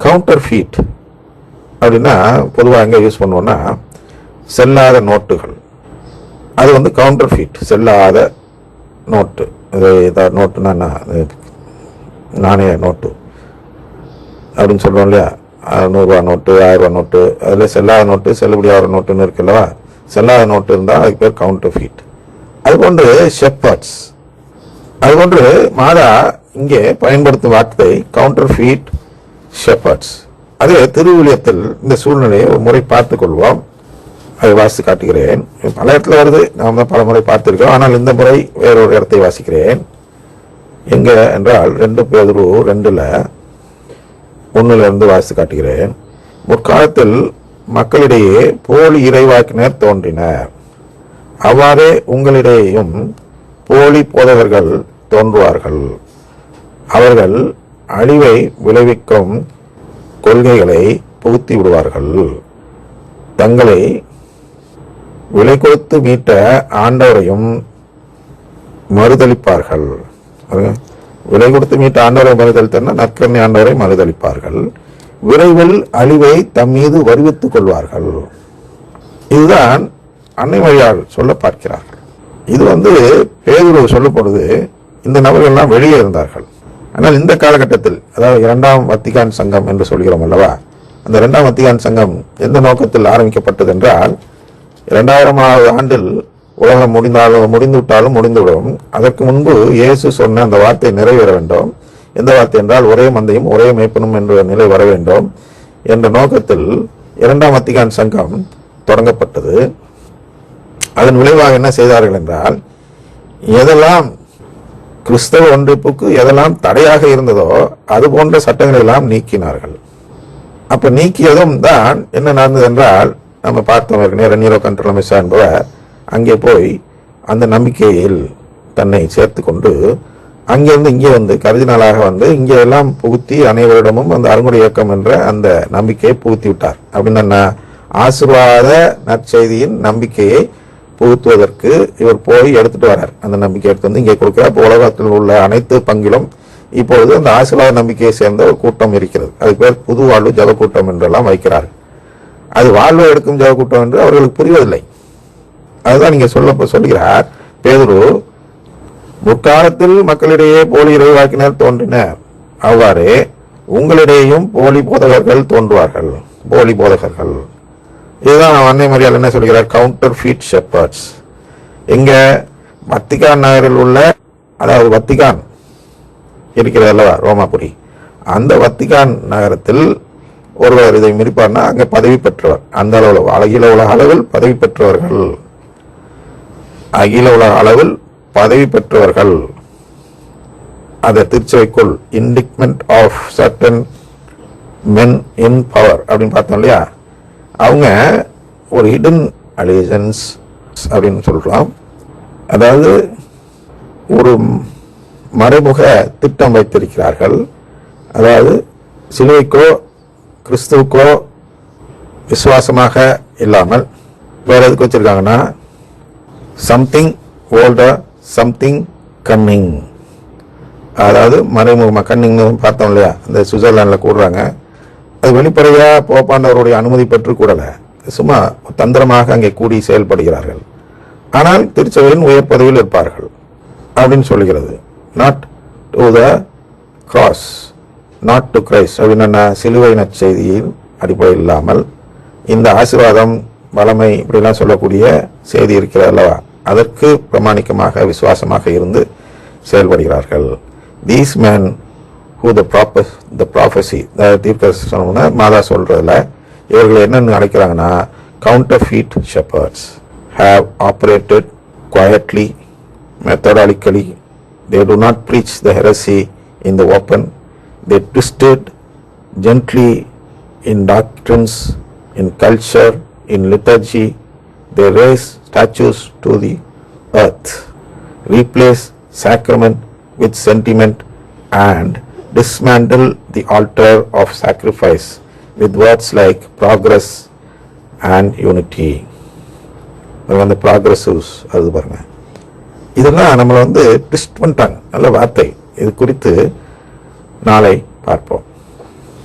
Counter feet அப்படின்னா பொதுவாக எங்கே யூஸ் பண்ணுவோம்னா செல்லாத நோட்டுகள் அது வந்து கவுண்டர் ஃபீட் செல்லாத நோட்டு இது ஏதாவது நோட்டுனா என்ன? நாணய நோட்டு அப்படின்னு சொல்கிறோம் இல்லையா? நூறுரூவா நோட்டு ஆயிரரூவா நோட்டு அதில் செல்லாத நோட்டு செல்லுபடியாகிற நோட்டுன்னு இருக்குல்லவா செல்லாத நோட்டு இருந்தால் அதுக்கு பேர் கவுண்டர் ஃபீட் அதுபோன்று ஷெப்பர்ட்ஸ் அதுபோன்று மாதா இங்கே பயன்படுத்தும் வார்த்தை கவுண்டர் ஃபீட் ஷெப்பர்ட்ஸ் அதே திருவிழியத்தில் இந்த சூழ்நிலையை ஒரு முறை பார்த்துக் கொள்வோம். அதை வாசித்து காட்டுகிறேன். பல இடத்துல வருது. நாம் தான் பல முறை பார்த்திருக்கோம் ஆனால் இந்த முறை வேறொரு இடத்தை வாசிக்கிறேன். எங்க என்றால் ரெண்டு பேதுரு ரெண்டுல ஒண்ணுல இருந்து வாசித்து காட்டுகிறேன். முற்காலத்தில் மக்களிடையே போலி இறைவாக்கினர் தோன்றினர். அவ்வாறே உங்களிடையேயும் போலி போதகர்கள் தோன்றுவார்கள். அவர்கள் அழிவை விளைவிக்கும் கொள்கைகளை புகுத்தி விடுவார்கள். தங்களை விலை கொடுத்து மீட்ட ஆண்டவரையும் மறுதளிப்பார்கள். விலை கொடுத்து மீட்ட ஆண்டவரை மறுதளித்தன நற்கண்ணி ஆண்டவரை மறுதளிப்பார்கள். விரைவில் அழிவை தம் மீது வருவித்துக் கொள்வார்கள். இதுதான் அன்னை மரியாள் சொல்ல பார்க்கிறார்கள் இது வந்து பேதுரு சொல்லப்படுது இந்த நபர்கள்லாம் வெளியே இருந்தார்கள். ஆனால் இந்த காலகட்டத்தில் அதாவது இரண்டாம் வத்திகான் சங்கம் என்று சொல்கிறோம் அல்லவா? அந்த இரண்டாம் வத்திகான் சங்கம் எந்த நோக்கத்தில் ஆரம்பிக்கப்பட்டது என்றால் இரண்டாயிரமாவது ஆண்டில் உலகம் முடிந்தாலும் முடிந்து விட்டாலும் முடிந்துவிடும். அதற்கு முன்பு இயேசு சொன்ன அந்த வார்த்தை நிறைவேற வேண்டும். எந்த வார்த்தை என்றால் ஒரே மந்தையும் ஒரே மேய்ப்பனும் என்ற நிலை வர வேண்டும் என்ற நோக்கத்தில் இரண்டாம் வத்திகான் சங்கம் தொடங்கப்பட்டது. அதன் விளைவாக என்ன செய்தார்கள் என்றால் எதெல்லாம் கிறிஸ்தவ ஒன்றிப்புக்கு எதெல்லாம் தடையாக இருந்ததோ அது போன்ற சட்டங்களை எல்லாம் நீக்கினார்கள். அப்ப நீக்கியதும் தான் என்ன நடந்தது என்றால் நம்ம பார்த்தோம் ஏற்கனவே நீரோ கண்ட்ரோல் மிஸ்ஸா என்பவர் அங்கே போய் அந்த நம்பிக்கையில் தன்னை சேர்த்து கொண்டு அங்கிருந்து இங்கே வந்து கருதினாலாக வந்து இங்கே எல்லாம் புகுத்தி அனைவரிடமும் அந்த அருங்குடை இயக்கம் என்ற அந்த நம்பிக்கையை புகுத்தி விட்டார். அப்படின்னு ஆசீர்வாத நற்செய்தியின் நம்பிக்கையை புகுத்துவதற்கு இவர் போய் எடுத்துட்டு வரார் அந்த நம்பிக்கை எடுத்து வந்து இங்கே கொடுக்கிறார். இப்போ உலகத்தில் உள்ள அனைத்து பங்கிலும் இப்பொழுது அந்த ஆசிலாத நம்பிக்கையை சேர்ந்த ஒரு கூட்டம் இருக்கிறது. அதுக்கு பேர் புது வாழ்வு ஜப கூட்டம் என்றெல்லாம் வைக்கிறார் அது வாழ்வை எடுக்கும் ஜப கூட்டம் என்று அவர்களுக்கு புரிவதில்லை. அதுதான் நீங்கள் சொல்ல சொல்கிறார் பேதுரு. முற்காலத்தில் மக்களிடையே போலி இறைவாக்கினர் தோன்றினர். அவ்வாறு உங்களிடையும் போலி போதகர்கள் தோன்றுவார்கள். போலி போதகர்கள். இதுதான் அன்னை மரியாதை என்ன சொல்கிறார்? கவுண்டர் ஃபீட் ஷெப்பர்ட்ஸ் எங்க? வத்திகான் நகரில் உள்ள அதாவது வத்திகான் இருக்கிறது அல்லவா? ரோமாபுரி. அந்த வத்திகான் நகரத்தில் ஒருவர் இதை மிதிப்பார்னா அங்க பதவி பெற்றவர். அந்த அளவில் அகில உலக அளவில் பதவி பெற்றவர்கள். அகில உலக அளவில் பதவி பெற்றவர்கள். அந்த திருச்சபைக்குள் indictment of certain men in power அப்படின்னு பார்த்தோம் இல்லையா? அவங்க ஒரு ஹிடன் அலிஜன்ஸ் அப்படின்னு சொல்கிறோம் அதாவது ஒரு மறைமுக திட்டம் வைத்திருக்கிறார்கள். அதாவது சிலுவைக்கோ கிறிஸ்துவுக்கோ விசுவாசமாக இல்லாமல் வேற எதுக்கு வச்சிருக்காங்கன்னா சம்திங் ஓல்டர் சம்திங் கன்னிங் அதாவது மறைமுகமாக கன்னிங்னு பார்த்தோம் இல்லையா? இந்த சுவிட்சர்லாண்டில் கூடுறாங்க அது வெளிப்படையா போப்பாண்டவருடைய அனுமதி பெற்று கூடல. சும்மா தந்திரமாக அங்கே கூடி செயல்படுகிறார்கள். ஆனால் திருச்சபையின் உயர் பதவியில் இருப்பார்கள். அப்படின்னு சொல்லுகிறது. Not to the cross not to Christ அப்படின்னு என்ன? சிலுவை நற்செய்தியின் அடிப்படையில் இல்லாமல் இந்த ஆசீர்வாதம் வளமை இப்படிலாம் சொல்லக்கூடிய செய்தி இருக்கிறது அல்லவா? அதற்கு பிரமாணிக்கமாக விசுவாசமாக இருந்து செயல்படுகிறார்கள். These men the prophets the prophecy தீர்க்கசனம்னா மாதா சொல்கிறதுல இவர்கள் என்னென்னு நினைக்கிறாங்கன்னா counterfeit shepherds have operated quietly methodically they do not preach the heresy in the open they twisted gently in doctrines in culture in liturgy they raze statues to the earth. Replace sacrament with sentiment and dismantle the altar of sacrifice with words like progress and unity. அந்த ப்ராக்ரஸிவ்ஸ் அது பாருங்க. இதெல்லாம் நம்மளை வந்து twist பண்ணிட்டாங்க. நல்ல வார்த்தை. இது குறித்து நாளை பார்ப்போம்.